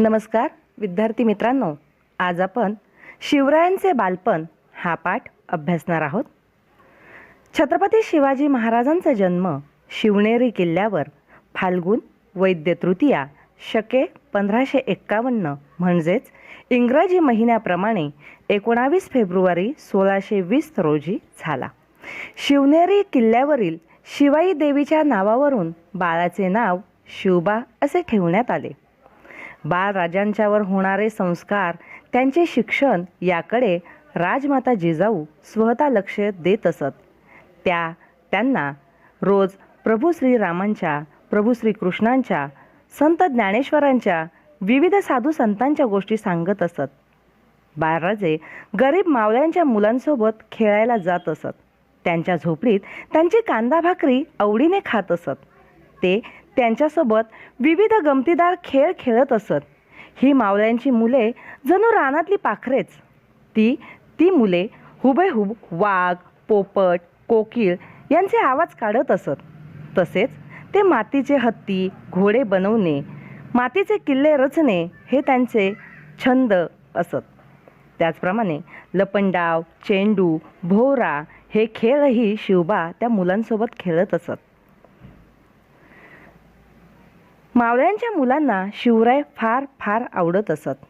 नमस्कार विद्यार्थी मित्रांनो. आज आपण शिवरायांचे बालपण हा पाठ अभ्यासणार आहोत. छत्रपती शिवाजी महाराजांचा जन्म शिवनेरी किल्ल्यावर फाल्गुन वैद्य तृतीया शके पंधराशे एक्कावन्न म्हणजेच इंग्रजी महिन्याप्रमाणे एकोणावीस फेब्रुवारी सोळाशे वीस रोजी झाला. शिवनेरी किल्ल्यावरील शिवाई देवीच्या नावावरून बाळाचे नाव शिवबा असे ठेवण्यात आले. बाळराजांच्यावर होणारे संस्कार त्यांचे शिक्षण याकडे राजमाता जिजाऊ स्वतः लक्ष देत असत. त्या त्यांना रोज प्रभू श्रीरामांच्या प्रभू श्रीकृष्णांच्या संत ज्ञानेश्वरांच्या विविध साधू संतांच्या गोष्टी सांगत असत. बाळराजे गरीब मावळ्यांच्या मुलांसोबत खेळायला जात असत. त्यांच्या झोपडीत त्यांची कांदा भाकरी आवडीने खात असत. ते त्यांच्यासोबत विविध गमतीदार खेळ खेळत असत. ही मावळ्यांची मुले जणू रानातली पाखरेच. ती ती मुले हुबेहूब वाघ पोपट कोकिळ यांचे आवाज काढत असत. तसेच ते मातीचे हत्ती घोडे बनवणे मातीचे किल्ले रचणे हे त्यांचे छंद असत. त्याचप्रमाणे लपंडाव चेंडू भोवरा हे खेळही शिवबा त्या मुलांसोबत खेळत असत. मावळ्यांच्या मुलांना शिवराय फार फार आवडत असत.